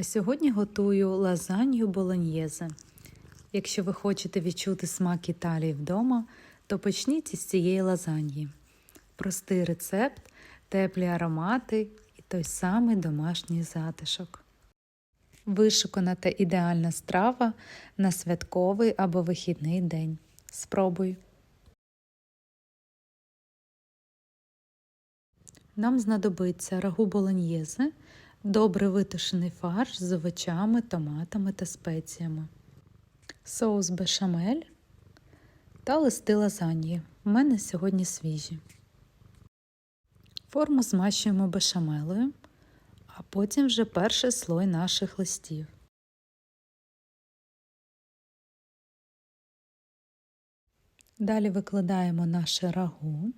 А сьогодні готую лазанью болоньєзе. Якщо ви хочете відчути смак Італії вдома, то почніть із цієї лазаньї. Простий рецепт, теплі аромати і той самий домашній затишок. Вишукана та ідеальна страва на святковий або вихідний день. Спробуй. Нам знадобиться рагу болоньєзе, добре витушений фарш з овочами, томатами та спеціями, соус бешамель та листи лазаньї. У мене сьогодні свіжі. Форму змащуємо бешамелою, а потім вже перший слой наших листів. Далі викладаємо наше рагу,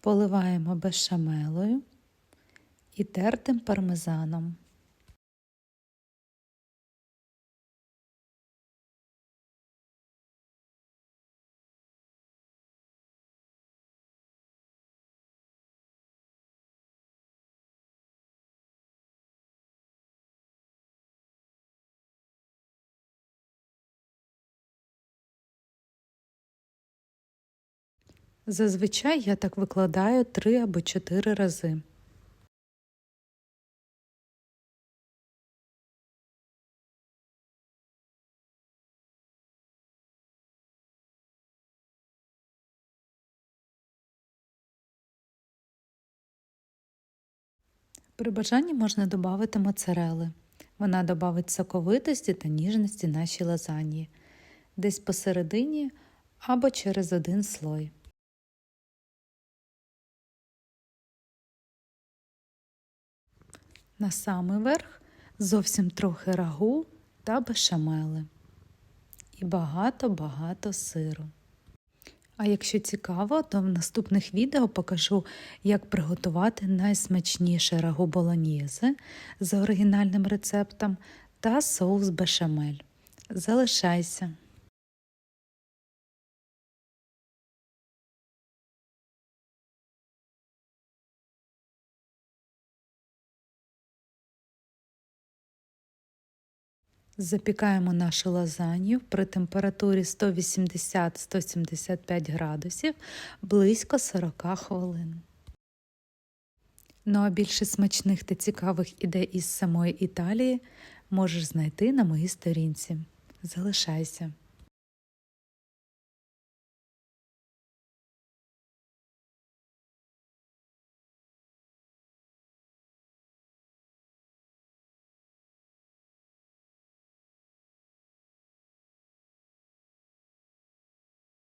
поливаємо бешамелою і тертим пармезаном. Зазвичай я так викладаю три або чотири рази. При бажанні можна додати моцарели. Вона додавить соковитості та ніжності нашій лазаньї, десь посередині або через один слой. На самий верх зовсім трохи рагу та бешамели. І багато-багато сиру. А якщо цікаво, то в наступних відео покажу, як приготувати найсмачніше рагу болоньєзе за оригінальним рецептом та соус бешамель. Залишайся! Запікаємо нашу лазанью при температурі 180-175 градусів близько 40 хвилин. Ну а більше смачних та цікавих ідей із самої Італії можеш знайти на моїй сторінці. Залишайся!